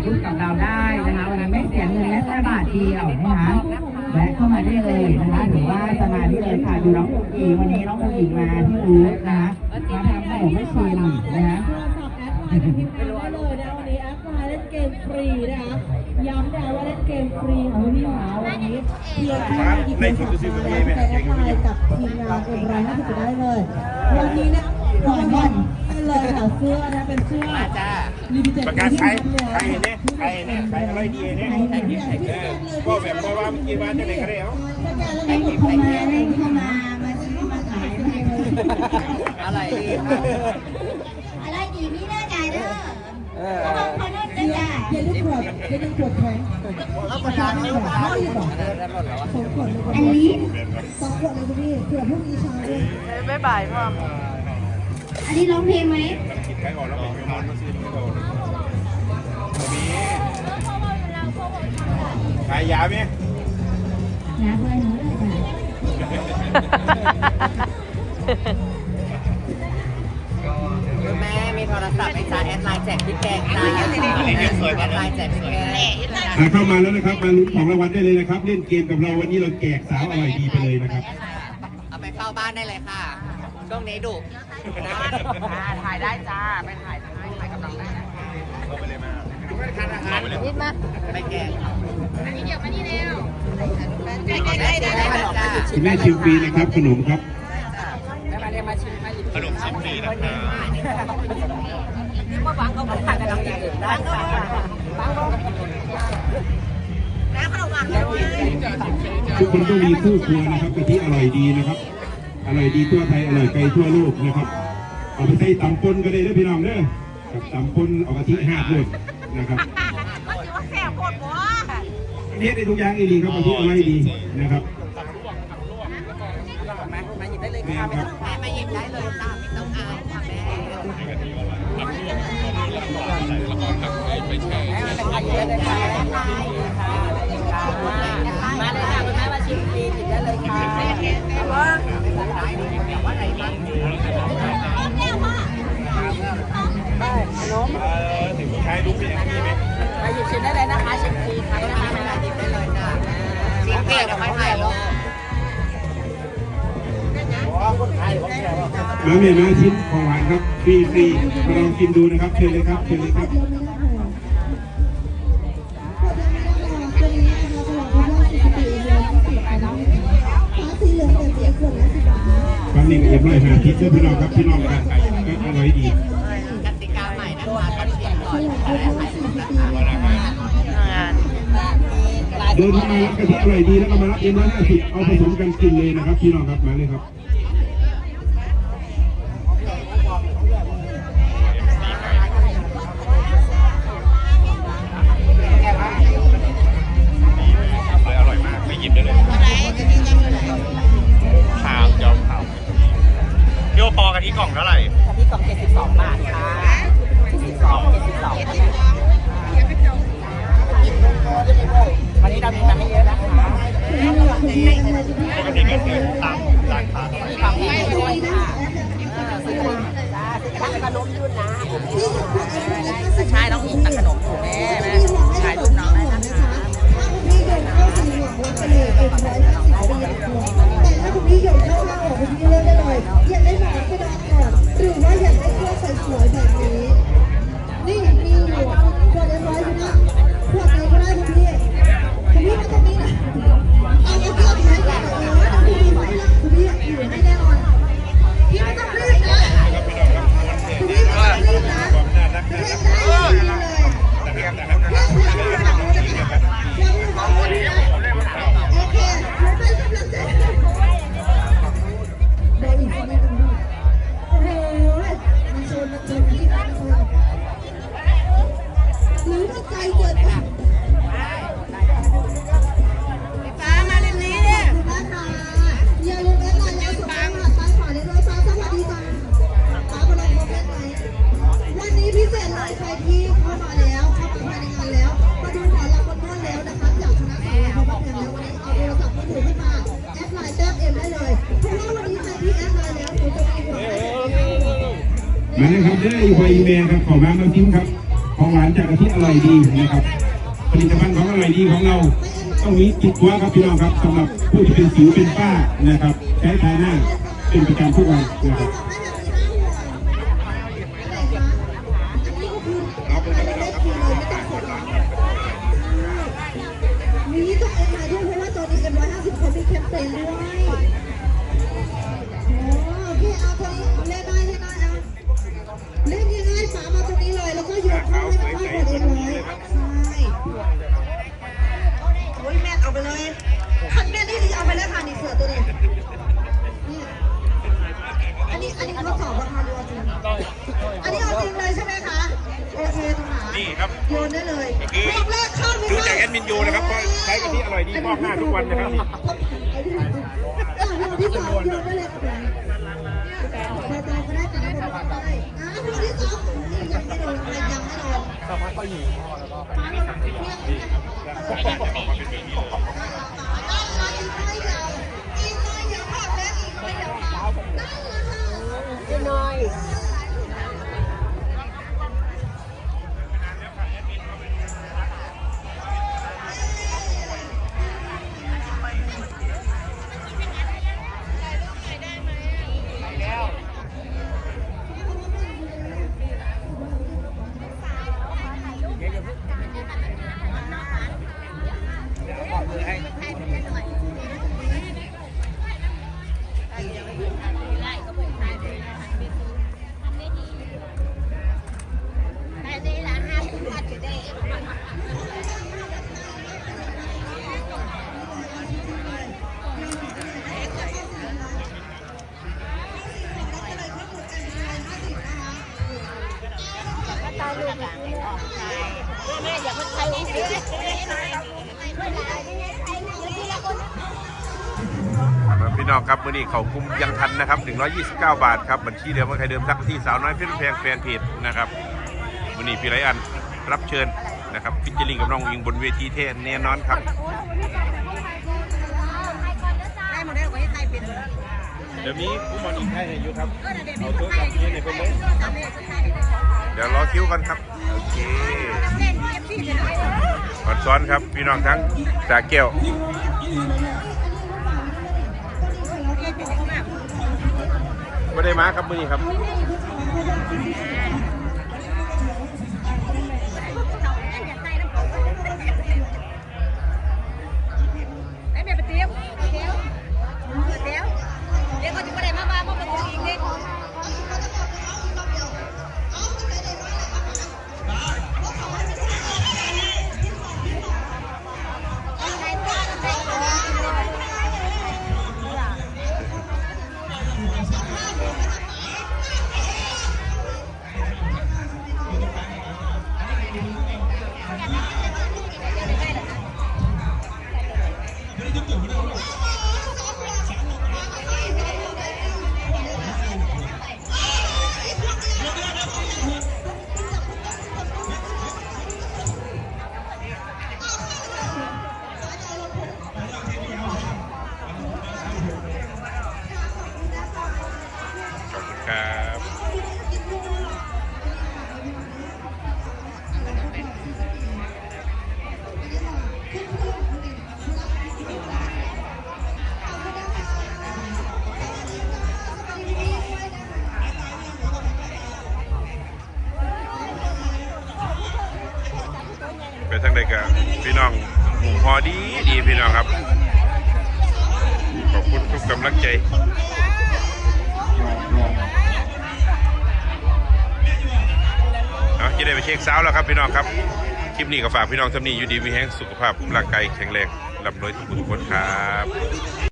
ายรูปกับเราได้นะคะวันนี้ไม่เสียเงินแม้แต่บาทเดียวนะคะแวะเข้ามาได้เลยนะคะหรือว่าจะมาที่เลยค่ะดูน้องอุ๋งอิงวันนี้น้องอุ๋งอิงมาที่บูธนะคะมาทำขนมให้ชิมนะคะโทรศัพท์แอดไลน์พิมพ์ได้เลยนะวันนี้แอดไลน์เล่นเกมฟรีนะคะย้ำนะว่าเล่นเกมฟรีของพี่หมาวันนี้เพียงแค่หยิบโทรศัพท์มาแล้วไปแอดไลน์กับทีมงานเอ็มร้อยห้าสิบได้เลยวันนี้นะก่อนก่อนเลยค่ะเสื้อนะเป็นเสื้อ ประกาศใครใครเนี่ยใครเนี่ยใครอะไรดีเนี่ยก็แบบเพราะว่าเมื่อกี้ว่าจะไหนก็ได้เอาให้หมดเข้ามาเข้ามามาซื้อมาขายให้เลยอะไรดีอะไรดีพี่เด้อจ่ายเด้อเพราะว่าคนนู้นจะจ่ายอย่าลืมขวดอย่าลืมขวดแข็งเอาประธานไม่รู้เขาอยู่บอกได้หมดแล้วสองขวดเลยอันนี้สองขวดเลยคุณพี่เผื่อพรุ่งนี้เช้าด้วยบ๊ายบายพ่ออันนี้ร้องเพลงไหม คิดใครก่อนแล้วไปนอนมาซื้อที่เรามีขายยาไหมนะเพื่อนหนูเลยคุณแม่มีโทรศัพท์ไหมจ๊ะแอดไลน์แจกพี่แกงจ้าแอดไลน์แจกพี่แกงอะเข้ามาแล้วนะครับมาลุ้นของรางวัลได้เลยนะครับ เล่นเกมกับเราวันนี้เราแจกสาวอร่อยดีไปเลยนะครับ เอาไปเฝ้าบ้านได้เลยค่ะ ช่วงนี้ดุ ถ่ายได้จ้าไปถ่ายได้ถ่ายกับน้องได้นะคะนิดมาไปแกงอันนี้เดี๋ยวมานี่เร็วได้ได้ได้จ้าคุณแม่ชิมฟรีนะครับขนมครับได้มาเรียมาชิมมาขนมชิมฟรีนะครับเมื่อวานเขาบอกทานกันน้องอื่นได้ค่ะน้ำขนมหวานเลยทุกคนต้องมีคู่ครัวนะครับกะทิอร่อยดีนะครับ อร่อยดีทั่วไทยอร่อยไกลทั่วโลกนะครับ เอาไปใส่ตำปนก็ได้เด้อพี่น้องเด้อกับตำปนเอากะทิห้าขวดนะครับก็ถือว่าแซ่บโคตรบ่อันนี้ได้ทุกอย่างดีครับกะทิอร่อยดีนะครับมามาหยิบได้เลยค่ะไม่ต้องแม่มาหยิบได้เลยจ้าไม่ต้องอายค่ะแม่มาเลยค่ะคุณแม่ม ได้เลยนะคะชิมฟรีค่ะมาหยิบได้เลยจ้าชิมฟรีเดี๋ยวค่อยถ่ายรูปมาเมียมาชิมของหวานครับฟรีฟรีมาลองกินดูนะครับเชิญเลยครับเชิญเลยครับม่ได้หรอกขวดเดียวไม่ได้หรอกตัวนี้นะคะสำหรับผู้ว่าตีเดียวที่สิบไปแล้วฟ้าสีเหลืองเป็นสีขวดละสิบบาทความนิ่งเอ็มร้อยห้าทิศเด้อพี่น้องครับพี่น้องกันก็อร่อยดีกติกาใหม่นะคะต้องชิมก่อน เดินเข้ามารับกะทิอร่อยดีแล้วก็มารับเอ็มร้อยห้าสิบเอาผสมกันกินเลยนะครับพี่น้องครับมาเลยครับ มีหัวใจมาเลยครับเด้ออยู่ไปอีเมลครับขอมามาทิ้งครับ ของหวานจากกะทิอร่อยดีนะครับผลิตภัณฑ์ของอร่อยดีของเรา ต้องมีติดตัวครับพี่น้องครับสำหรับผู้ที่เป็นสิวเป็นฝ้านะครับ ใช้ทาหน้าเป็นประจำทุกวันนะครับมีต้องเอ็นมาด้วยเพราะว่าตอนนี้เอ็มร้อยห้าสิบเขามีแคมเปญด้วยโอ้พี่เอาตัวนี้เล่นได้เล่นได้นะเล่น เยแล้วก็โยนเขาให้มันมากกว่าเอ็มร้อยใช่โอ้ยแม่เอาไปเลยคันแม่นี่ดีเอาไปเลยค่ะนี่เสือตัวนี้นี่อันนี้อันนี้ทดสอบราคาดูจริงอันนี้เอาจริงเลยใช่ไหมคะโอเคตรงหนนี่ครับ โยนได้เลยคือรอบแรกเข้าไม่ดูเข้าจากแอดมินยูนะครับเพราะใช้กะทิอร่อยดีมอกหน้าทุกวันนะครับ Yeah. พี่น้องครับมื้อนี้เขาคุมยังทันนะครับ 129 บาทครับบัญชีเดิมว่าใครเดิมสักที่สาวน้อยเพื่อนแพงแฟนเพจนะครับมื้อนี้พี่ไรอันรับเชิญนะครับฟิชเจอริงกับน้องอิงบนเวทีเทศแน่นอนครับได้หมดได้กว่าที่ไทยเป็นเดี๋ยวนี้ผู้บอลอีกให้อยู่ครับเออเดี๋ยวมีคนไทยอยู่ในคนเลยสาม เดี๋ยวรอคิวกันครับ โอเคก่อฟซีจะได้ขอนซ้อนครับพี่น้องทั้งสาเก้วไม่ได้มาครับมือนี้ครับ อดีดีพี่น้องครับ ขอบคุณทุกกำลังใจเอาจะได้ไปเช็คเช้าแล้วครับพี่น้องครับ คลิปนี้ก็ฝากพี่น้องทำนี้อยู่ดีมีแห้งสุขภาพร่างกายแข็งแรงลำรวยทุกคนครับ